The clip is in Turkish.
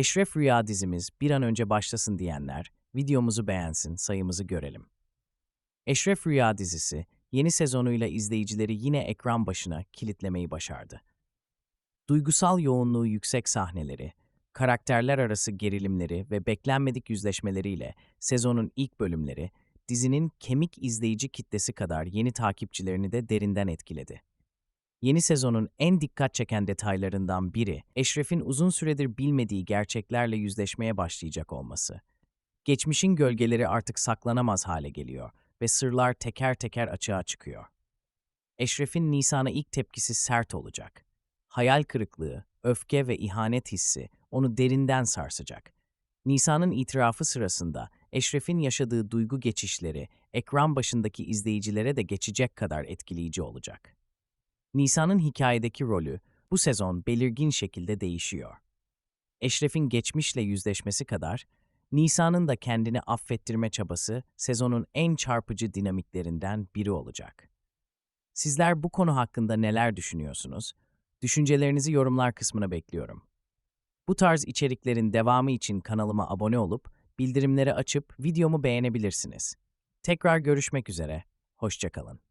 Eşref Rüya dizimiz bir an önce başlasın diyenler, videomuzu beğensin, sayımızı görelim. Eşref Rüya dizisi, yeni sezonuyla izleyicileri yine ekran başına kilitlemeyi başardı. Duygusal yoğunluğu yüksek sahneleri, karakterler arası gerilimleri ve beklenmedik yüzleşmeleriyle sezonun ilk bölümleri, dizinin kemik izleyici kitlesi kadar yeni takipçilerini de derinden etkiledi. Yeni sezonun en dikkat çeken detaylarından biri, Eşref'in uzun süredir bilmediği gerçeklerle yüzleşmeye başlayacak olması. Geçmişin gölgeleri artık saklanamaz hale geliyor ve sırlar teker teker açığa çıkıyor. Eşref'in Nisan'a ilk tepkisi sert olacak. Hayal kırıklığı, öfke ve ihanet hissi onu derinden sarsacak. Nisan'ın itirafı sırasında Eşref'in yaşadığı duygu geçişleri ekran başındaki izleyicilere de geçecek kadar etkileyici olacak. Nisan'ın hikayedeki rolü bu sezon belirgin şekilde değişiyor. Eşref'in geçmişle yüzleşmesi kadar, Nisan'ın da kendini affettirme çabası sezonun en çarpıcı dinamiklerinden biri olacak. Sizler bu konu hakkında neler düşünüyorsunuz? Düşüncelerinizi yorumlar kısmına bekliyorum. Bu tarz içeriklerin devamı için kanalıma abone olup bildirimleri açıp videomu beğenebilirsiniz. Tekrar görüşmek üzere, hoşçakalın.